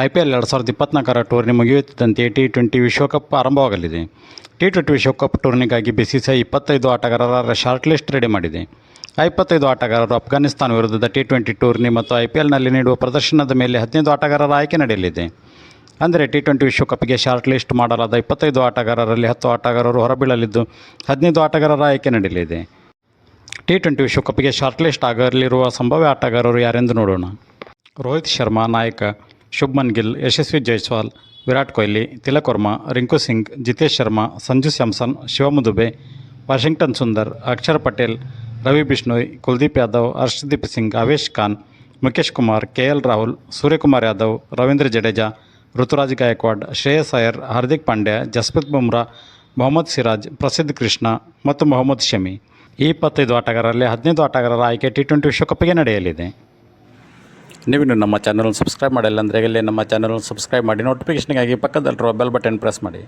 I P L ಎರಡು ಸಾವಿರದ ಇಪ್ಪತ್ನಾಲ್ಕರ ಟೂರ್ನಿ ಮುಗಿಯುತ್ತಿದ್ದಂತೆ ಟಿ ಟ್ವೆಂಟಿ ವಿಶ್ವಕಪ್ ಆರಂಭವಾಗಲಿದೆ. ಟಿ ಟ್ವೆಂಟಿ ವಿಶ್ವಕಪ್ ಟೂರ್ನಿಗಾಗಿ ಬಿಸಿಸಿಐ ಇಪ್ಪತ್ತೈದು ಆಟಗಾರರ ಶಾರ್ಟ್ ಲಿಸ್ಟ್ ರೆಡಿ ಮಾಡಿದೆ. ಆ ಇಪ್ಪತ್ತೈದು ಆಟಗಾರರು ಅಫ್ಘಾನಿಸ್ತಾನ ವಿರುದ್ಧದ ಟಿ ಟ್ವೆಂಟಿ ಟೂರ್ನಿ ಮತ್ತು ಐ ಪಿ ಎಲ್ನಲ್ಲಿ ನೀಡುವ ಪ್ರದರ್ಶನದ ಮೇಲೆ ಹದಿನೈದು ಆಟಗಾರರ ಆಯ್ಕೆ ನಡೆಯಲಿದೆ. ಅಂದರೆ ಟಿ ಟ್ವೆಂಟಿ ವಿಶ್ವಕಪ್ಗೆ ಶಾರ್ಟ್ ಲಿಸ್ಟ್ ಮಾಡಲಾದ ಇಪ್ಪತ್ತೈದು ಆಟಗಾರರಲ್ಲಿ ಹತ್ತು ಆಟಗಾರರು ಹೊರಬೀಳಲಿದ್ದು ಹದಿನೈದು ಆಟಗಾರರ ಆಯ್ಕೆ ನಡೆಯಲಿದೆ. ಟಿ ಟ್ವೆಂಟಿ ವಿಶ್ವಕಪ್ಗೆ ಶಾರ್ಟ್ ಲಿಸ್ಟ್ ಆಗಲಿರುವ ಸಂಭಾವ್ಯ ಆಟಗಾರರು ಯಾರೆಂದು ನೋಡೋಣ. ರೋಹಿತ್ ಶರ್ಮಾ ನಾಯಕ. Shubman Gill, Yashasvi Jaiswal, Virat Kohli, Tilak Varma, Rinku Singh, Jitesh Sharma, Sanju Samson, Shivam Dube, Washington Sundar, Axar Patel, Ravi Bishnoi, Kuldeep Yadav, Harshdeep Singh, Avesh Khan Mukesh Kumar, K L Rahul, Suryakumar Yadav, Ravindra Jadeja, Ruturaj Gaikwad, Shreyas Iyer, Hardik Pandya, Jasprit Bumrah, Mohammed Siraj, Prasidh Krishna ಮತ್ತು ಮೊಹಮ್ಮದ್ ಶಮಿ. ಈ ಇಪ್ಪತ್ತೈದು ಆಟಗಾರರಲ್ಲಿ ಹದಿನೈದು ಆಟಗಾರರ ಆಯ್ಕೆ T twenty ವಿಶ್ವಕಪ್ಗೆ ನಡೆಯಲಿದೆ. ನೀವಿನ್ನು ನಮ್ಮ channel subscribe ಮಾಡಿಲ್ಲ ಅಂದರೆ ಇಲ್ಲಿ ನಮ್ಮ ಚಾನಲ್ ಸಬ್ಸ್ಕ್ರೈಬ್ ಮಾಡಿ. ನೋಟಿಫಿಕೇಷನ್ಗಾಗಿ ಪಕ್ಕದಲ್ಲಿರುವ ಬೆಲ್ ಬಟನ್ ಪ್ರೆಸ್ ಮಾಡಿ.